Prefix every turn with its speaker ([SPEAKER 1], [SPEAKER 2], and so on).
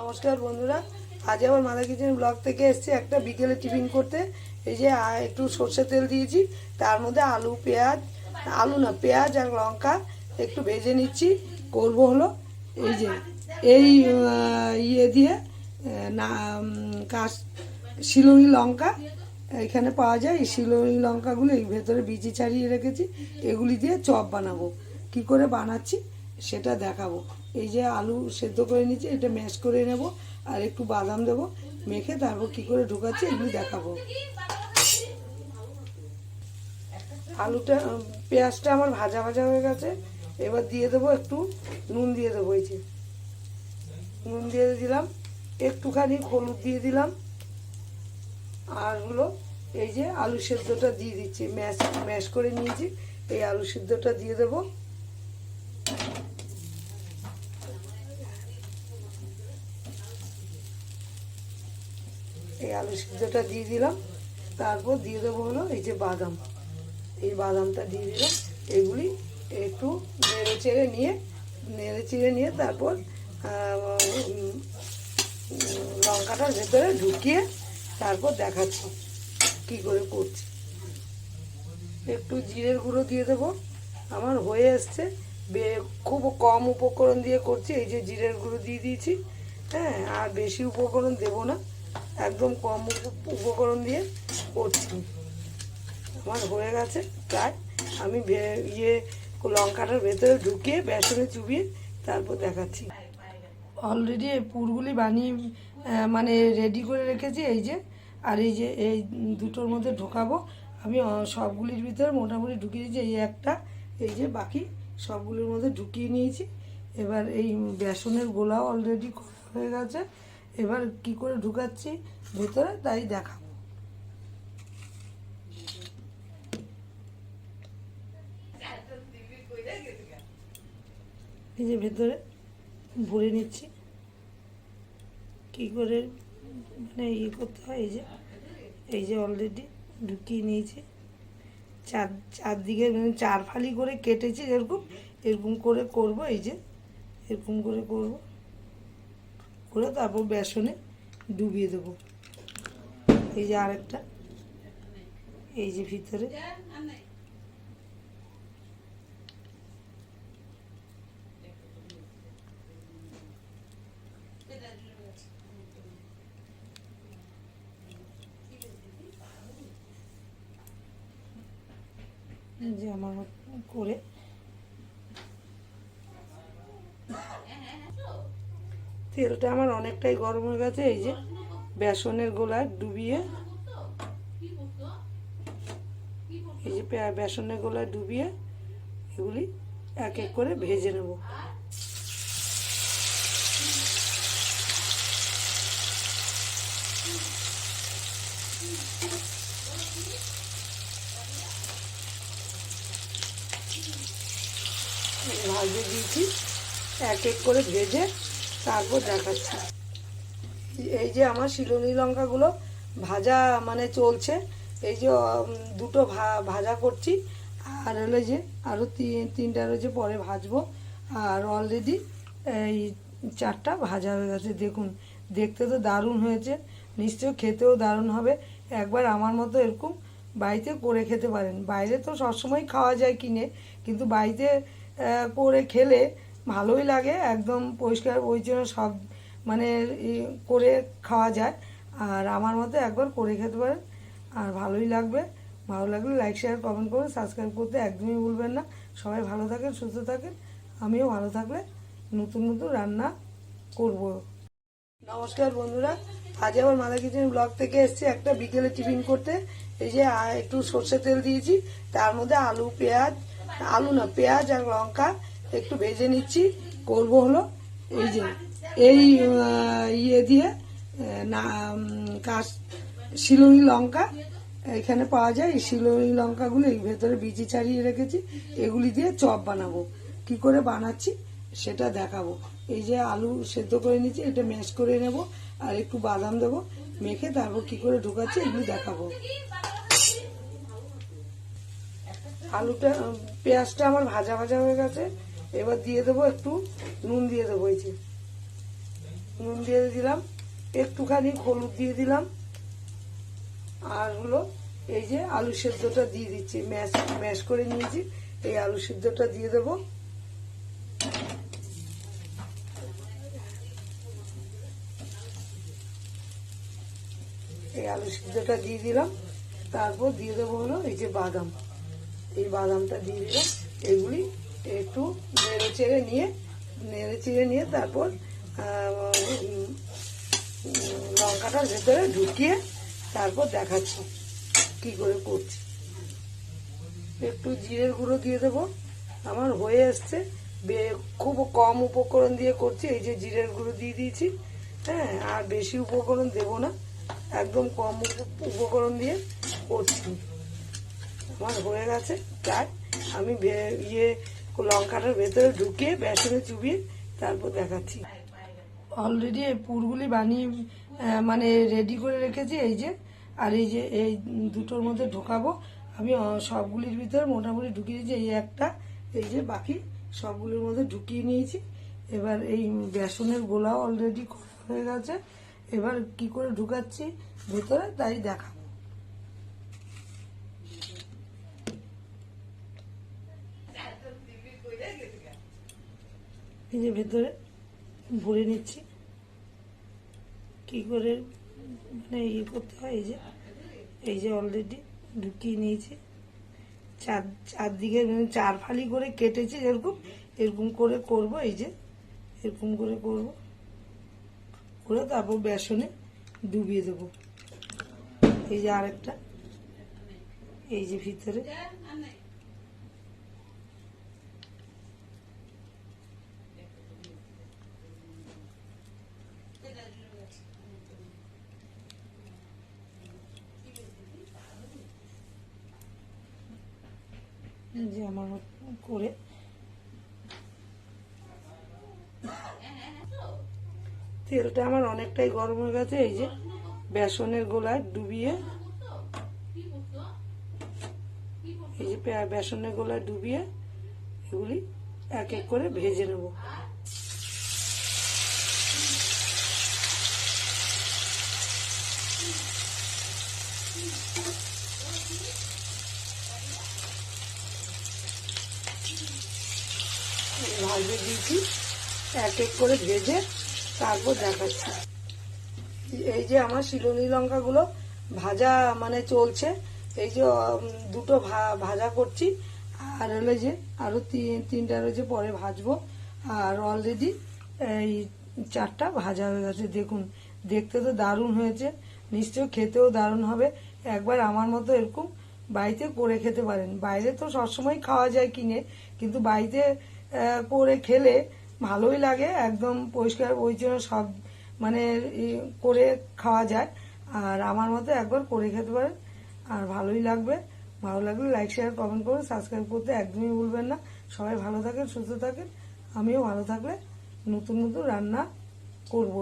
[SPEAKER 1] নমস্কার বন্ধুরা। আজ আবার মাদা কিচেন ব্লগ থেকে এসেছি একটা বিকেলে টিফিন করতে। এই যে একটু সর্ষে তেল দিয়েছি, তার মধ্যে আলু, পেঁয়াজ, আলু না, পেঁয়াজ আর লঙ্কা একটু ভেজে নিচ্ছি। করব হলো এই যে, এই ইয়ে দিয়ে না কাশ শিলুই লঙ্কা, এখানে পাওয়া যায়। এই শিলুই লঙ্কাগুলো এই ভেতরে বিচি ছাড়িয়ে রেখেছি। এগুলি দিয়ে চপ বানাবো। কি করে বানাচ্ছি? সেটা দেখাবো। এই যে আলু সেদ্ধ করে নিচ্ছি এটা ম্যাশ করে নেব আর একটু বাদাম দেবো, মেখে তারপর কি করে ঢুকাচ্ছি এগুলি দেখাবো। আলুটা, পেঁয়াজটা আমার ভাজা ভাজা হয়ে গেছে, এবার দিয়ে দেবো একটু নুন দিয়ে দেবো, এই যে। নুন দিয়ে দিলাম, একটুখানি হলুদ দিয়ে দিলাম, আর হলো এই যে আলু সেদ্ধটা দিয়ে দিচ্ছি ম্যাশ ম্যাশ করে নিয়েছি, এই আলু সেদ্ধটা দিয়ে দেবো এই আলু সিদ্ধটা দিয়ে দিলাম। তারপর দিয়ে দেবো হলো এই যে বাদাম। এই বাদামটা দিয়ে দিলাম। এগুলি একটু নেড়ে চেড়ে নিয়ে, নেড়ে চেড়ে নিয়ে তারপর লঙ্কাটার ভেতরে ঢুকিয়ে তারপর দেখাচ্ছি কি করে করছি। একটু জিরের গুঁড়ো দিয়ে দেবো। আমার হয়ে এসছে। খুব কম উপকরণ দিয়ে করছি। এই যে জিরের গুঁড়ো দিয়ে দিয়েছি। হ্যাঁ আর বেশি উপকরণ দেব না। একদম কম উপকরণ দিয়ে করছি। আমার হয়ে গেছে প্রায়। আমি ইয়ে লঙ্কাটার ভেতরে ঢুকিয়ে বেসনে চুবিয়ে তারপর দেখাচ্ছি। অলরেডি এই পুরগুলি বানিয়ে মানে রেডি করে রেখেছি এই যে। আর এই যে, এই দুটোর মধ্যে ঢোকাবো। আমি সবগুলির ভিতরে মোটামুটি ঢুকিয়ে দিয়েছি। এই একটা, এই যে বাকি সবগুলির মধ্যে ঢুকিয়ে নিয়েছি। এবার এই বেসনের গোলাও অলরেডি করা হয়ে গেছে। এবার কি করে ঢুকাচ্ছি? ভেতরে তাই দেখাবো। এই যে ভেতরে ভরে নিচ্ছি। কি করে মানে ইয়ে করতে হয়, এই যে এই যে অলরেডি ঢুকিয়ে নিয়েছি। চার, চারদিকে মানে চার ফালি করে কেটেছি এরকম এরকম করে করব, এই যে, এরকম করে করব। করে তারপর বেসনে ডুবিয়ে দেবো। এই যে আরেকটা। এই যে ভিতরে। যে আমার করে। তেলটা আমার অনেকটাই গরম হয়ে গেছে, এই যে বেসনের গোলায় ডুবিয়ে। এই যে বেসনের গোলায় ডুবিয়ে এগুলি এক এক করে ভেজে নেব। ভাজে দিয়েছি, এক এক করে ভেজে তারপর দেখাচ্ছি। এই যে আমার শিলনি লঙ্কাগুলো ভাজা মানে চলছে, এই যে দুটো ভাজা করছি, আর হলো যে আরও তিনটা রয়েছে পরে ভাজবো, আর অলরেডি এই চারটা ভাজা হয়ে গেছে, দেখুন, দেখতে তো দারুণ হয়েছে নিশ্চয় খেতেও দারুণ হবে, একবার আমার মতো এরকম বাড়িতে করে খেতে পারেন, বাইরে তো সবসময় খাওয়া যায় কিনে, কিন্তু বাড়িতে করে খেলে ভালোই লাগে, একদম পরিষ্কার পরিচ্ছন্ন সব মানে করে খাওয়া যায়। আর আমার মতো একবার করে খেতে পারেন, আর ভালোই লাগবে। ভালো লাগলে লাইক শেয়ার কমেন্ট করুন সাবস্ক্রাইব করতে একদমই ভুলবেন না। সবাই ভালো থাকেন, সুস্থ থাকেন। আমিও ভালো থাকলে নতুন নতুন রান্না করব। নমস্কার বন্ধুরা, আজ আবার মাদা কিচেন ব্লগ থেকে এসেছি একটা বিকেলে টিফিন করতে। এই যে একটু সর্ষে তেল দিয়েছি, তার মধ্যে আলু, পেঁয়াজ, আলু না, পেঁয়াজ আর লঙ্কা একটু ভেজে নিচ্ছি, করব হলো এই যে, এই ইয়ে দিয়ে না কাশ শিলুই লঙ্কা, এখানে পাওয়া যায়, এই শিলুই লঙ্কাগুলো এই ভেতরে বিচি ছাড়িয়ে রেখেছি, এগুলি দিয়ে চপ বানাবো। কি করে বানাচ্ছি সেটা দেখাবো। এই যে আলু সেদ্ধ করে নিচ্ছি এটা ম্যাশ করে নেব, আর একটু বাদাম দেবো, মেখে তারপর কি করে ঢুকাচ্ছি এগুলি দেখাবো। আলুটা পেঁয়াজটা আমার ভাজা ভাজা হয়ে গেছে এবার দিয়ে দেবো একটু নুন দিয়ে দেবো, এই যে। নুন দিয়ে দিলাম, একটুখানি হলুদ দিয়ে দিলাম। আর হলো এই যে আলু সেদ্ধটা দিয়ে দিচ্ছি, ম্যাশ ম্যাশ করে নিয়েছি, এই আলু সেদ্ধটা দিয়ে দেবো। এই আলু সিদ্ধটা দিয়ে দিলাম, তারপর দিয়ে দেবো হলো এই যে বাদাম। এই বাদামটা দিয়ে দিলাম, এগুলি একটু নেড়ে চেড়ে নিয়ে, নেড়ে চেড়ে নিয়ে তারপর লঙ্কাটার ভেতরে ঢুকিয়ে তারপর দেখাচ্ছি কি করে করছি। একটু জিরের গুঁড়ো দিয়ে দেবো। আমার হয়ে এসছে। খুব কম উপকরণ দিয়ে করছি। এই যে জিরের গুঁড়ো দিয়ে দিয়েছি। হ্যাঁ আর বেশি উপকরণ দেবো না। একদম কম উপ- উপকরণ দিয়ে করছি। আমার হয়ে গেছে। প্রায় আমি ইয়ে লঙ্কাটার ভেতরে ঢুকে বেসনে চুবিয়ে তারপর দেখাচ্ছি। অলরেডি এই পুরগুলি বানিয়ে মানে রেডি করে রেখেছি, এই যে, আর এই যে, এই দুটোর মধ্যে ঢোকাবো। আমি সবগুলির ভিতরে মোটামুটি ঢুকিয়ে দিয়েছি, এই একটা, এই যে বাকি সবগুলির মধ্যে ঢুকিয়ে নিয়েছি। এবার এই বেসনের গোলাও অলরেডি হয়ে গেছে। এবার কি করে ঢুকাচ্ছি, ভেতরে তাই দেখাবো। এই যে ভেতরে ভরে নিচ্ছি। কি করে মানে ইয়ে করতে হয়, এই যে এই যে অলরেডি ঢুকিয়ে নিয়েছি। চার, চারদিকে মানে চার ফালি করে কেটেছি এরকম এরকম করে করব, এই যে, এরকম করে করব। করে তারপর বেসনে ডুবিয়ে দেবো। এই যে আরেকটা, এই যে ভিতরে। যে আমার করে। তেলটা আমার অনেকটাই গরম হয়ে গেছে, এই যে বেসনের গোলায় ডুবিয়ে। এই যে বেসনের গোলায় ডুবিয়ে এগুলি এক এক করে ভেজে নেব। ভাজে দিয়েছি। এক এক করে ভেজে তারপর দেখাচ্ছি। এই যে আমার শিলনি লঙ্কাগুলো ভাজা মানে চলছে, এই যে দুটো ভাজা করছি। আর হলো যে, আরও তিন- তিনটা রয়েছে পরে ভাজবো। আর অলরেডি এই চারটা ভাজা হয়ে গেছে। দেখুন, দেখতে তো দারুণ হয়েছে। নিশ্চয় খেতেও দারুণ হবে। একবার আমার মতো এরকম বাড়িতে করে খেতে পারেন। বাইরে তো সবসময় খাওয়া যায় কিনে, কিন্তু বাড়িতে করে খেলে ভালোই লাগে, একদম পরিষ্কার পরিচ্ছন্ন সব মানে করে খাওয়া যায়। আর আমার মতো একবার করে খেতে পারেন, আর ভালোই লাগবে। ভালো লাগলে লাইক শেয়ার কমেন্ট করুন সাবস্ক্রাইব করতে একদমই ভুলবেন না। সবাই ভালো থাকেন, সুস্থ থাকেন। আমিও ভালো থাকলে নতুন নতুন রান্না করব।